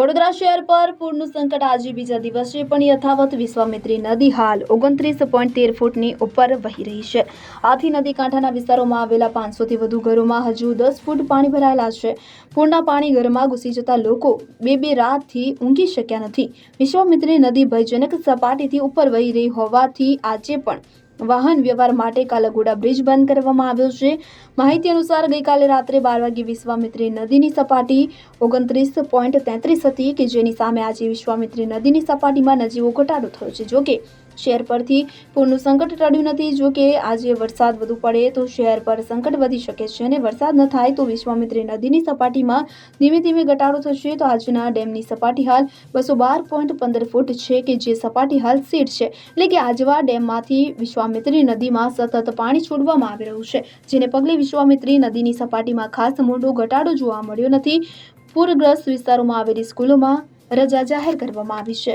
વડોદરા શહેર પર પૂરનું સંકટ આજે બીજા દિવસે, પણ યથાવત વિશ્વામિત્રી નદી હાલ ઓગણત્રીસ પોઈન્ટ તેર ફૂટની ઉપર વહી રહી છે. આથી નદી કાંઠાના વિસ્તારોમાં આવેલા પાંચસોથી વધુ ઘરોમાં હજુ દસ ફૂટ પાણી ભરાયેલા છે. પૂરના પાણી ઘરમાં ઘૂસી જતા લોકો બે બે રાતથી ઊંઘી શક્યા નથી. વિશ્વામિત્રી નદી ભયજનક સપાટીથી ઉપર વહી રહી હોવાથી આજે પણ વાહન વ્યવહાર માટે કાલાઘોડા બ્રિજ બંધ કરવામાં આવ્યો છે. માહિતી અનુસાર ગઈકાલે રાત્રે બાર વાગે વિશ્વામિત્રી નદીની સપાટી ઓગણત્રીસ પોઈન્ટ તેત્રીસ હતી કે જેની સામે આજે વિશ્વામિત્રી નદીની સપાટીમાં નજીવો ઘટાડો થયો છે. જોકે શહેર પરથી પૂરનું સંકટ ટળ્યું નથી. જોકે આજે વરસાદ વધુ પડે તો શહેર પર સંકટ વધી શકે છે અને વરસાદ ન થાય તો વિશ્વામિત્રી નદીની સપાટીમાં ધીમે ધીમે ઘટાડો થશે. તો આજના ડેમની સપાટી હાલ બસો બાર પોઈન્ટ પંદર ફૂટ છે કે જે સપાટી હાલ સીટ છે. એટલે કે આજવા ડેમમાંથી વિશ્વામિત્રી નદીમાં સતત પાણી છોડવામાં આવી રહ્યું છે. જેને પગલે વિશ્વામિત્રી નદીની સપાટીમાં ખાસ મોટો ઘટાડો જોવા મળ્યો નથી. પૂરગ્રસ્ત વિસ્તારોમાં આવેલી સ્કૂલોમાં રજા જાહેર કરવામાં આવી છે.